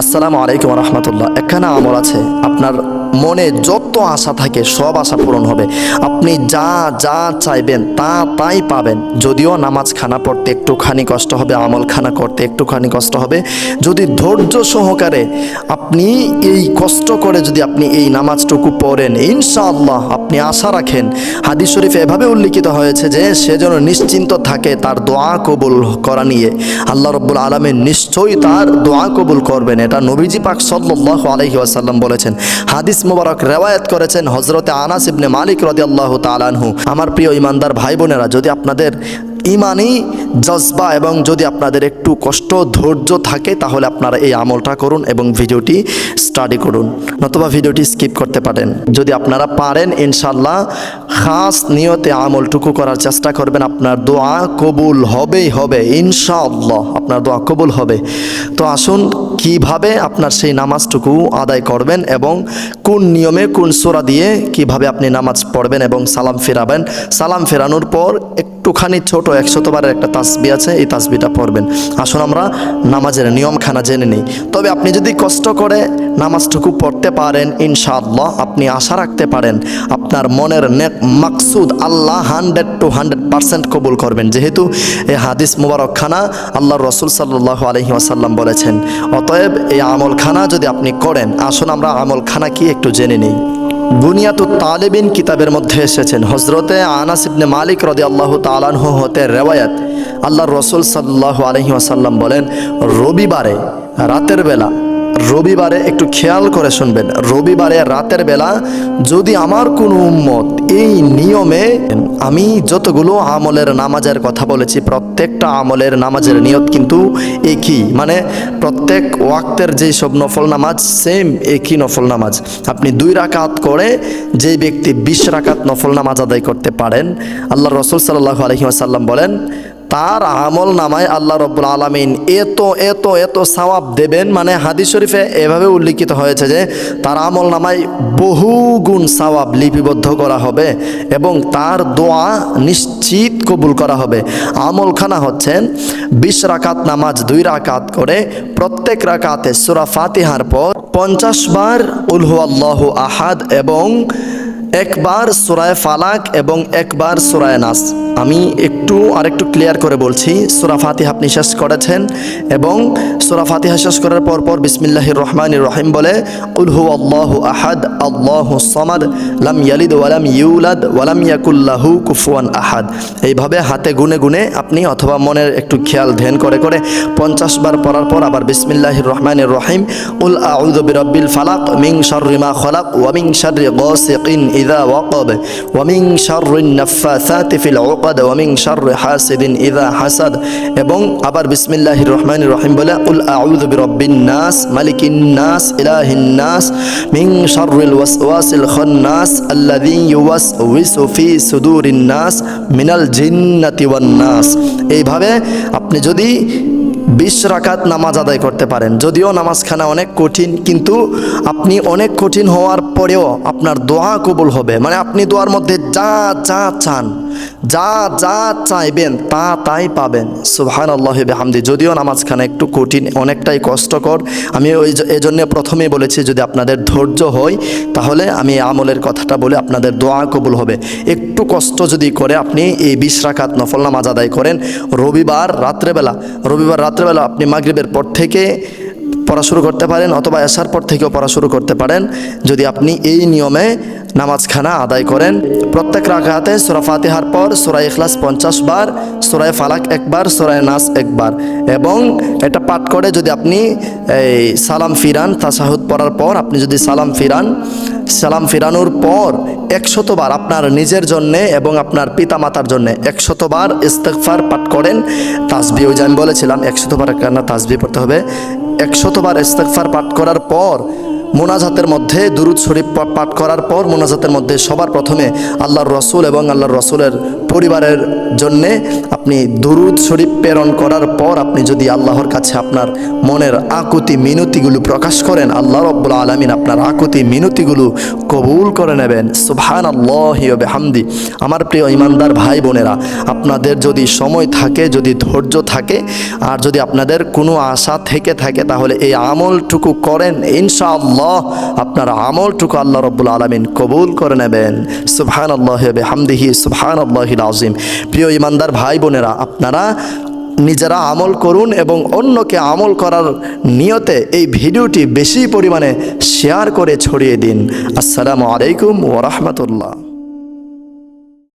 আসসালামু আলাইকুম রহমতুল্লাহ। একখানা আমল আছে আপনার মনে যত আশা থাকে, সব আশা পূরণ হবে। আপনি যা যা চাইবেন, তা তাই পাবেন। যদিও নামাজ খানা পড়তে একটুখানি কষ্ট হবে আমল খানা করতে একটুখানি কষ্ট হবে, যদি ধৈর্য সহকারে আপনি এই কষ্ট করে যদি আপনি এই নামাজটুকু পড়েন, ইনশাআল্লাহ আপনি আশা রাখেন। হাদিস শরীফে এভাবে উল্লিখিত হয়েছে যে, সে যেন নিশ্চিন্ত থাকে তার দোয়া কবুল করা নিয়ে। আল্লাহ রব্বুল আলমী নিশ্চয়ই তার দোয়া কবুল করবেন। এটা নবীজি পাক সাল্লাহ আলহি আসাল্লাম বলেছেন। হাদিস মুবারক রেওয়ায়ত করেছেন হজরতে আনাস ইবনে মালিক রদিয়াল্লাহ তালানহু আমার প্রিয় ইমানদার ভাই বোনেরা যদি আপনাদের ইমানই জজবা এবং যদি আপনাদের একটু কষ্ট, ধৈর্য থাকে, তাহলে আপনারা এই আমলটা করুন এবং ভিডিওটি স্টাডি করুন। নতুবা ভিডিওটি স্কিপ করতে পারেন। যদি আপনারা পারেন ইনশাল্লাহ খাস নিয়তে আমলটুকু করার চেষ্টা করবেন। আপনার দোয়া কবুল হবেই হবে, ইনশাআল্লাহ। আপনার দোয়া কবুল হবে। তো আসুন কীভাবে আপনার সেই নামাজটুকু আদায় করবেন এবং কোন নিয়মে কোন সোরা দিয়ে কীভাবে আপনি নামাজ পড়বেন এবং সালাম ফেরাবেন? সালাম ফেরানোর পর একটুখানি ছোট, একশতবারের একটা তাসবি আছে, এই তাসবিটা পড়বেন। আসুন আমরা নামাজের নিয়মখানা জেনে নিই। তবে আপনি যদি কষ্ট করে নামাজটুকু পড়তে পারেন, ইনশাআল্লাহ আপনি আশা রাখতে পারেন আপনার মনের নেক Maksud Allah hundred to hundred percent কবুল করবেন। যেহেতু এই হাদিস মুবারকখানা আল্লাহ রসুল সাল্লাহ আলহি আসাল্লাম বলেছেন। অতএব এই আমলখানা যদি আপনি করেন, আসুন আমরা আমলখানা কি একটু জেনে নিই। বুনিয়াতু তালেবিন কিতাবের মধ্যে এসেছেন। হজরতে আনাস ইবনে মালিক রদে আল্লাহ তালানহ হতে রেওয়ায়াত আল্লাহ রসুল সাল্লাহ আলহিম আসাল্লাম বলেন, রবিবারে রাতের বেলা রবিবারে একটু খেয়াল করে শুনবেন। রবিবারে রাতের বেলা যদি আমার কোনো উম্মত এই নিয়মে আমি যতগুলো আমলের নামাজের কথা বলেছি, প্রত্যেকটা আমলের নামাজের নিয়ত কিন্তু একই। মানে প্রত্যেক ওয়াক্তের যেই সব নফল নামাজ সেম একই নফল নামাজ। আপনি দুই রাকাত করে যে ব্যক্তি বিশ রাকাত নফল নামাজ আদায় করতে পারেন আল্লাহ রসুল সাল্লাহ আলহিমাসাল্লাম বলেন তার আমল নামায় আল্লাহ রব্বুল আলমিন এত এত এত সওয়াব দেবেন মানে হাদিস শরীফে এভাবে উল্লিখিত হয়েছে যে তার আমল নামায় বহু গুণ সওয়াব লিপিবদ্ধ করা হবে এবং তার দোয়া নিশ্চিত কবুল করা হবে। আমলখানা হচ্ছেন বিশ রাকাত নামাজ, দুই রাকাত করে প্রত্যেক রাকাতে সুরা ফাতিহার পর পঞ্চাশ বার উলহু আল্লাহ আহাদ এবং একবার সুরায় ফালাক এবং একবার সুরায় নাস। আমি একটু আরেকটু ক্লিয়ার করে বলছি, সুরা ফাতিহা আপনি শেষ করেছেন এবং সুরা ফাতিহা শেষ করার পর পর বিসমিল্লাহির রহমান রহিম বলে উলহু আল্লাহ আহাদ, আল্লাহ সমাদ, লাম ইয়ালিদ ওয়ালাম ইউলাদ ওয়ালাম ইয়াকুল্লাহু কুফুয়ান আহাদ। এইভাবে হাতে গুনে গুনে আপনি অথবা মনের একটু খেয়াল ধ্যান করে করে পঞ্চাশ বার পড়ার পর আবার বিসমিল্লাহির রহমানির রহিম, উল আউযু বিরাব্বিল ফালাক মিং শাররি মা খলাক ওয়া মিং শাররি গাসিকিন ওয়াকাব ওয়া মিং শাররিন নাফাসাতি ফিল উকাদ ওয়া মিং শাররি হাসিদিন হাসাদ এবং আবার বিসমিল্লাহির রহমানির রহিম বলে, উল আউযু বিরাব্বিন নাস, মালিকিন নাস, ইলাহিন নাস মিং শাররিল ওয়াসওয়াসিল খান্নাস আল্লাযী ইউওয়াসউইসু ফি সুদুরিন নাস মিনাল জিন্নাতি ওয়ান নাস. এইভাবে আপনি যদি বিশ রাকাত নামাজ আদায় করতে পারেন। যদিও নামাজখানা অনেক কঠিন, কিন্তু আপনি অনেক কঠিন হওয়ার পরেও আপনার দোয়া কবুল হবে। মানে আপনি দোয়ার মধ্যে যা যা চান যা যা চাইবেন তা তাই পাবেন। সুবহান আল্লাহ হামদি যদিও নামাজখানা একটু কঠিন, অনেকটাই কষ্টকর। আমি ওই এজন্য প্রথমেই বলেছি, যদি আপনাদের ধৈর্য হয়, তাহলে আমি আমলের কথাটা বলে আপনাদের দোয়া কবুল হবে। একটু কষ্ট যদি করে আপনি এই বিশ রাকাত নফল নামাজ আদায় করেন, রবিবার রাত্রেবেলা রবিবার রাত্রেবেলা আপনি মাগরিবের পর থেকে পড়া শুরু করতে পারেন অথবা এসার পর থেকেও পড়া শুরু করতে পারেন। যদি আপনি এই নিয়মে নামাজখানা আদায় করেন, প্রত্যেক রাখাতে সোরা ফাতিহার পর সোরাই ইখলাস পঞ্চাশ বার সোরাই ফালাক একবার সোরাই নাস একবার। এবং এটা পাঠ করে যদি আপনি এই সালাম ফিরান, তাসাহুদ পড়ার পর আপনি যদি সালাম ফিরান, সালাম ফিরানোর পর একশতবার আপনার নিজের জন্যে এবং আপনার পিতা মাতার জন্যে একশতবার ইস্তেকফার পাঠ করেন। তাসবি ওই যে আমি বলেছিলাম একশতবার কেন তাসবি পড়তে হবে। একশতবার ইস্তেকফার পাঠ করার পর, মোনাজাতের মধ্যে দুরুদ শরীফ পাঠ করার পর, মোনাজাতের মধ্যে সবার প্রথমে আল্লাহর রসুল এবং আল্লাহর রসুলের পরিবারের জন্যে আপনি দুরুদ শরীফ প্রেরণ করার পর আপনি যদি আল্লাহর কাছে আপনার মনের আকুতি মিনতিগুলো প্রকাশ করেন, আল্লাহ রব্বুল আলমিন আপনার আকুতি মিনতিগুলো কবুল করে নেবেন। সুবহান আল্লাহ হামদি আমার প্রিয় ইমানদার ভাই বোনেরা, আপনাদের যদি সময় থাকে, যদি ধৈর্য থাকে, আর যদি আপনাদের কোনো আশা থেকে থাকে, তাহলে এই আমলটুকু করেন। ইনশাআল্লাহ আপনার আমলটুকু আল্লাহ রব্বুল আলমিন কবুল করে নেবেন। সুবহান আল্লাহ হামদিহি সুবহান আল্লাহিল আজিম। প্রিয় ইমানদার ভাই বোনেরা, আপনারা নিজেরা আমল করুন এবং অন্যকে আমল করার নিয়তে এই ভিডিওটি বেশি পরিমাণে শেয়ার করে ছড়িয়ে দিন। আসসালামু আলাইকুম ওরহমতুল্লাহ